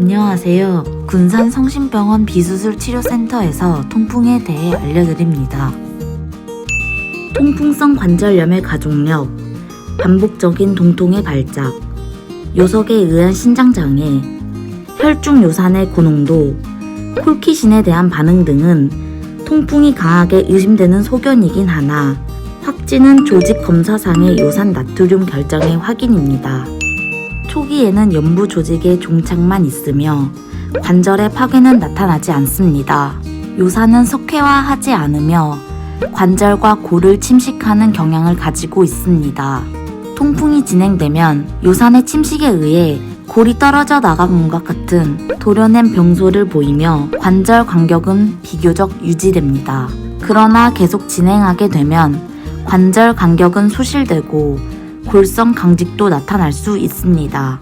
안녕하세요. 군산 성심병원 비수술 치료센터에서 통풍에 대해 알려드립니다. 통풍성 관절염의 가족력, 반복적인 동통의 발작, 요석에 의한 신장장애, 혈중 요산의 고농도, 콜키신에 대한 반응 등은 통풍이 강하게 의심되는 소견이긴 하나 확진은 조직 검사상의 요산 나트륨 결정의 확인입니다. 초기에는 연부 조직에 종착만 있으며 관절의 파괴는 나타나지 않습니다. 요산은 석회화하지 않으며 관절과 골을 침식하는 경향을 가지고 있습니다. 통풍이 진행되면 요산의 침식에 의해 골이 떨어져 나간 것 같은 도려낸 병소를 보이며 관절 간격은 비교적 유지됩니다. 그러나 계속 진행하게 되면 관절 간격은 소실되고 골성 강직도 나타날 수 있습니다.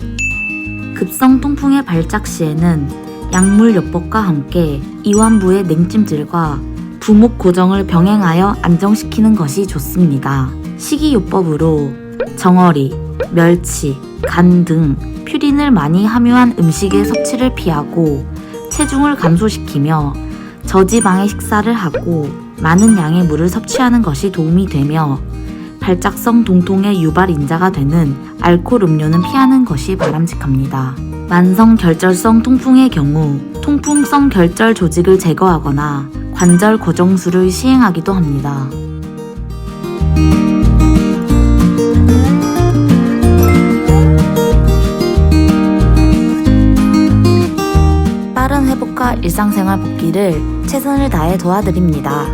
급성 통풍의 발작 시에는 약물 요법과 함께 이완부의 냉찜질과 부목 고정을 병행하여 안정시키는 것이 좋습니다. 식이요법으로 정어리, 멸치, 간 등 퓨린을 많이 함유한 음식의 섭취를 피하고 체중을 감소시키며 저지방의 식사를 하고 많은 양의 물을 섭취하는 것이 도움이 되며 발작성 동통의 유발 인자가 되는 알코올 음료는 피하는 것이 바람직합니다. 만성 결절성 통풍의 경우 통풍성 결절 조직을 제거하거나 관절 고정술을 시행하기도 합니다. 일상생활 복귀를 최선을 다해 도와드립니다.